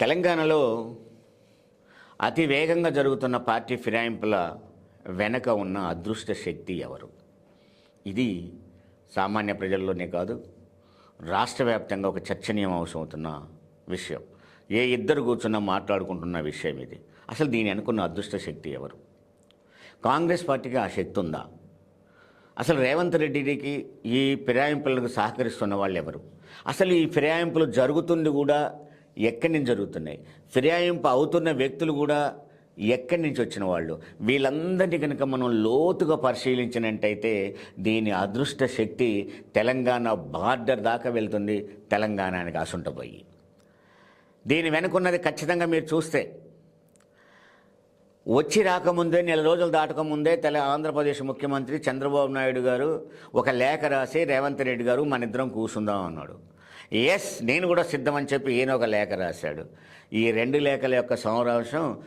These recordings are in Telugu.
తెలంగాణలో అతి వేగంగా జరుగుతున్న పార్టీ ఫిరాయింపుల వెనక ఉన్న అదృష్ట శక్తి ఎవరు? ఇది సామాన్య ప్రజల్లోనే కాదు రాష్ట్ర వ్యాప్తంగా ఒక చర్చనీయాంశం అవుతున్న విషయం. ఏ ఇద్దరు కూర్చున్నా మాట్లాడుకుంటున్న విషయం ఇది. అసలు దీని అనుకున్న అదృష్ట శక్తి ఎవరు? కాంగ్రెస్ పార్టీకి ఆ శక్తి ఉందా? అసలు రేవంత్ రెడ్డికి ఈ ఫిరాయింపులకు సహకరిస్తున్న వాళ్ళు ఎవరు అసలు ఈ ఫిరాయింపులు జరుగుతుంది కూడా ఎక్కడి నుంచి జరుగుతున్నాయి? ఫిర్యాయింపు అవుతున్న వ్యక్తులు కూడా ఎక్కడి నుంచి వచ్చిన వాళ్ళు? వీళ్ళందరినీ కనుక మనం లోతుగా పరిశీలించినట్టయితే దీని అదృష్ట శక్తి తెలంగాణ బార్డర్ దాకా వెళ్తుంది తెలంగాణకి అసుంటపోయి దీని వెనుకున్నది ఖచ్చితంగా మీరు చూస్తే. వచ్చి రాకముందే నెల రోజులు దాటకముందే తెల ఆంధ్రప్రదేశ్ ముఖ్యమంత్రి చంద్రబాబు నాయుడు గారు ఒక లేఖ రాసి రేవంత్ రెడ్డి గారు మన ఇద్దరం కూర్చుందాం అన్నాడు. ఎస్ నేను కూడా సిద్ధమని చెప్పి ఈయన ఒక లేఖ రాశాడు. ఈ రెండు లేఖల యొక్క సమావేశం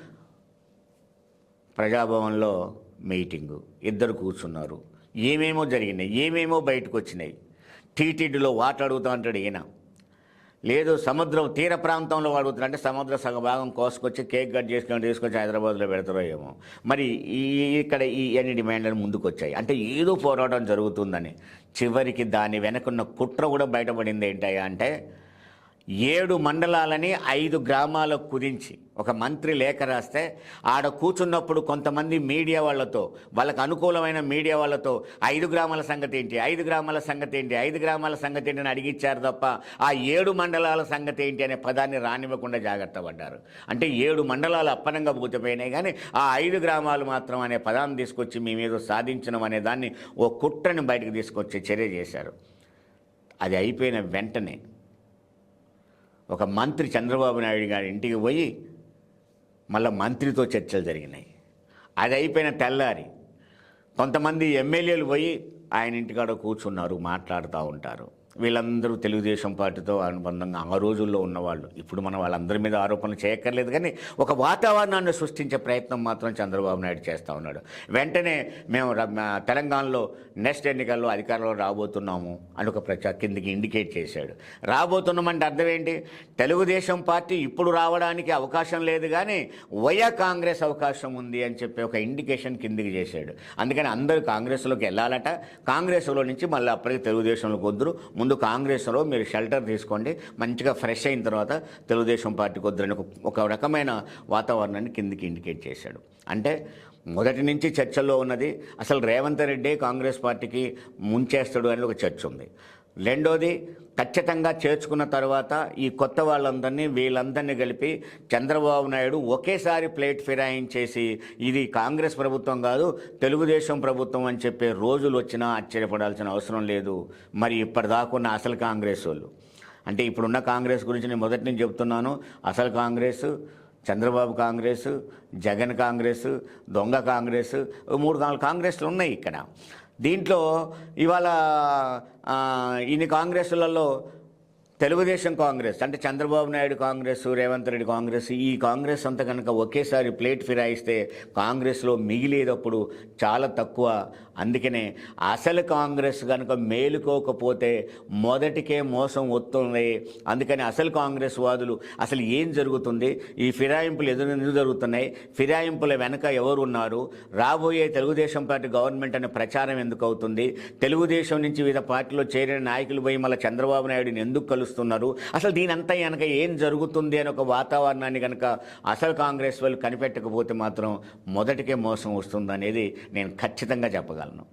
ప్రజాభవన్లో మీటింగు. ఇద్దరు కూర్చున్నారు. ఏమేమో జరిగినాయి ఏమేమో బయటకు వచ్చినాయి. టీటీడీలో వాటర్ అడుగుతా అంటాడు ఈయన. లేదు సముద్రం తీర ప్రాంతంలో అడుగుతారు అంటే సముద్ర సగ భాగం కోసుకొచ్చి కేక్ కట్ చేసుకొని తీసుకొచ్చి హైదరాబాద్లో పెడతారో ఏమో. మరి ఈ ఇక్కడ ఈ అన్ని డిమాండ్లు ముందుకు వచ్చాయి అంటే ఏదో పోరాటం జరుగుతుందని చివరికి దాని వెనకున్న కుట్ర కూడా బయటపడింది ఏంటయ్యా అంటే ఏడు మండలాలని ఐదు గ్రామాలకు కుదించి. ఒక మంత్రి లేఖ రాస్తే ఆడ కూర్చున్నప్పుడు కొంతమంది మీడియా వాళ్ళతో వాళ్ళకు అనుకూలమైన మీడియా వాళ్ళతో ఐదు గ్రామాల సంగతి ఏంటి ఐదు గ్రామాల సంగతి ఏంటి ఐదు గ్రామాల సంగతి ఏంటి అని అడిగిచ్చారు తప్ప ఆ ఏడు మండలాల సంగతి ఏంటి అనే పదాన్ని రానివ్వకుండా జాగ్రత్త పడ్డారు. అంటే ఏడు మండలాలు అప్పనంగా పూర్తిపోయినాయి కానీ ఆ ఐదు గ్రామాలు మాత్రం అనే పదాన్ని తీసుకొచ్చి మీ మీద సాధించడం అనే దాన్ని ఓ కుట్రని బయటకు తీసుకొచ్చి చర్య చేశారు. అది అయిపోయిన వెంటనే ఒక మంత్రి చంద్రబాబు నాయుడు గారి ఇంటికి పోయి మళ్ళీ మంత్రితో చర్చలు జరిగినాయి. అది అయిపోయిన తెల్లారి కొంతమంది ఎమ్మెల్యేలు పోయి ఆయన ఇంటికాడ కూర్చున్నారు మాట్లాడుతూ ఉంటారు. వీళ్ళందరూ తెలుగుదేశం పార్టీతో అనుబంధంగా ఆ రోజుల్లో ఉన్నవాళ్ళు. ఇప్పుడు మనం వాళ్ళందరి మీద ఆరోపణలు చేయక్కర్లేదు కానీ ఒక వాతావరణాన్ని సృష్టించే ప్రయత్నం మాత్రం చంద్రబాబు నాయుడు చేస్తూ ఉన్నాడు. వెంటనే మేము తెలంగాణలో నెక్స్ట్ ఎన్నికల్లో అధికారంలో రాబోతున్నాము అని ఒక ప్రచార కిందికి ఇండికేట్ చేశాడు. రాబోతున్నామంటే అర్థం ఏంటి? తెలుగుదేశం పార్టీ ఇప్పుడు రావడానికి అవకాశం లేదు కానీ వయ కాంగ్రెస్ అవకాశం ఉంది అని చెప్పి ఒక ఇండికేషన్ కిందికి చేశాడు. అందుకని అందరూ కాంగ్రెస్లోకి వెళ్ళాలట. కాంగ్రెస్లో నుంచి మళ్ళీ అప్పటికి తెలుగుదేశంలోకి వద్దురు. ముందు కాంగ్రెస్లో మీరు షెల్టర్ తీసుకోండి మంచిగా ఫ్రెష్ అయిన తర్వాత తెలుగుదేశం పార్టీకి వద్దురని ఒక రకమైన వాతావరణాన్ని కిందికి ఇండికేట్ చేశాడు. అంటే మొదటి నుంచి చర్చల్లో ఉన్నది అసలు రేవంత్ రెడ్డి కాంగ్రెస్ పార్టీకి ముంచేస్తాడు అని ఒక చర్చ ఉంది. రెండోది ఖచ్చితంగా చేర్చుకున్న తర్వాత ఈ కొత్త వాళ్ళందరినీ వీళ్ళందరినీ కలిపి చంద్రబాబు నాయుడు ఒకేసారి ప్లేట్ ఫిరాయించేసి ఇది కాంగ్రెస్ ప్రభుత్వం కాదు తెలుగుదేశం ప్రభుత్వం అని చెప్పే రోజులు వచ్చినా ఆశ్చర్యపడాల్సిన అవసరం లేదు. మరి ఇప్పటిదాకున్న అసలు కాంగ్రెస్ వాళ్ళు. అంటే ఇప్పుడున్న కాంగ్రెస్ గురించి నేను మొదటి నుంచి చెప్తున్నాను. అసలు కాంగ్రెస్ చంద్రబాబు కాంగ్రెస్ జగన్ కాంగ్రెస్ దొంగ కాంగ్రెస్ మూడు నాలుగు కాంగ్రెస్లు ఉన్నాయి ఇక్కడ. దీంట్లో ఇవాళ ఇన్ని కాంగ్రెస్లలో తెలుగుదేశం కాంగ్రెస్ అంటే చంద్రబాబు నాయుడు కాంగ్రెస్ రేవంత్ రెడ్డి కాంగ్రెస్ ఈ కాంగ్రెస్ అంతా కనుక ఒకేసారి ప్లేట్ ఫిరాయిస్తే కాంగ్రెస్లో మిగిలేటప్పుడు చాలా తక్కువ. అందుకనే అసలు కాంగ్రెస్ కనుక మేలుకోకపోతే మొదటికే మోసం వస్తుంది. అందుకని అసలు కాంగ్రెస్ వాదులు అసలు ఏం జరుగుతుంది? ఈ ఫిరాయింపులు ఎదురు ఎందుకు జరుగుతున్నాయి? ఫిరాయింపుల వెనక ఎవరు ఉన్నారు రాబోయే తెలుగుదేశం పార్టీ గవర్నమెంట్ అనే ప్రచారం ఎందుకు అవుతుంది? తెలుగుదేశం నుంచి వివిధ పార్టీలో చేరిన నాయకులు పోయి మళ్ళీ చంద్రబాబు నాయుడుని ఎందుకు ఏడుస్తున్నారు అసలు అంతా వెనక ఏం జరుగుతుంది అని ఒక వాతావరణాన్ని కనుక అసలు కాంగ్రెస్ వాళ్ళు కనిపెట్టకపోతే మాత్రం మొదటికే మోసం వస్తుంది అనేది నేను ఖచ్చితంగా చెప్పగలను.